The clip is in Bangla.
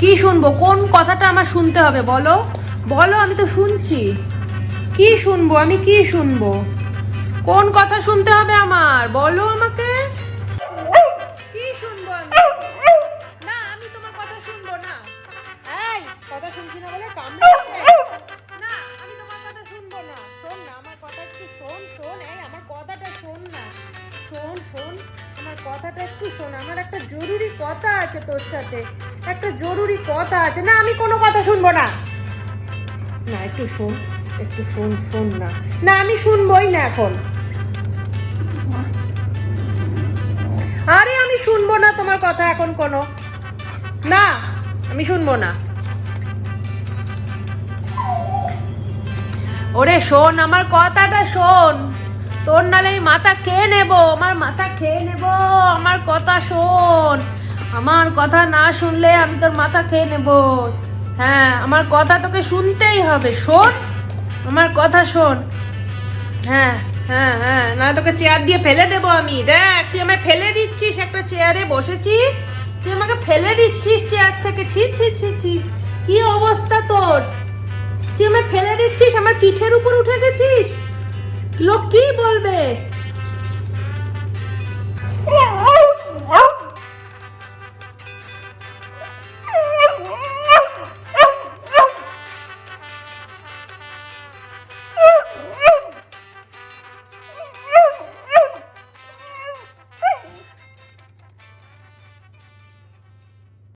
কি শুনব? কোন কথাটা আমার শুনতে হবে বলো? বলো, আমি তো শুনছি। কি শুনব? আমি কি শুনব? কোন কথা শুনতে হবে আমার? বলো আমাকে। কি শুনব আমি? না, আমি তোমার কথা শুনব না। এই, কথা শুনছি না বলে কামড়াচ্ছে না, আমি তোমার কথা শুনব না। শোন না, আমার কথা একটু শোন শোন, এই, আমার কথাটা শোন না। শোন শোন, আমার কথাটা একটু শোন। আমার একটা জরুরি কথা আছে তোর সাথে। একটা জরুরি কথা আছে। না, আমি কোনো কথা শুনব না। না, একটু শোন একটু শোন শোন না। না, আমি শুনবোই না এখন। আরে, আমি শুনব না তোমার কথা এখন কোনো। না, আমি শুনব না। ওরে, শোন, আমার কথাটা শোন। তোর নালে মাথা খেয়ে নেব, আমার মাথা খেয়ে নেব, আমার কথা শোন। আমার কথা না শুনলে আমি তোর মাথা খেয়ে নেব। হ্যাঁ আমার কথা তোকে শুনতেই হবে, শোন। আমার কথা শোন। হ্যাঁ হ্যাঁ হ্যাঁ না তোকে চেয়ার দিয়ে ফেলে দেবো আমি। দেখ, তুই আমায় ফেলে দিচ্ছিস একটা চেয়ারে বসেছি। তুই আমাকে ফেলে দিচ্ছিস চেয়ার থেকে। ছি ছি ছি ছি। কি অবস্থা তোর? তুই আমায় ফেলে দিচ্ছিস? আমার পিঠের উপর উঠে গেছিস? লোক কি বলবে?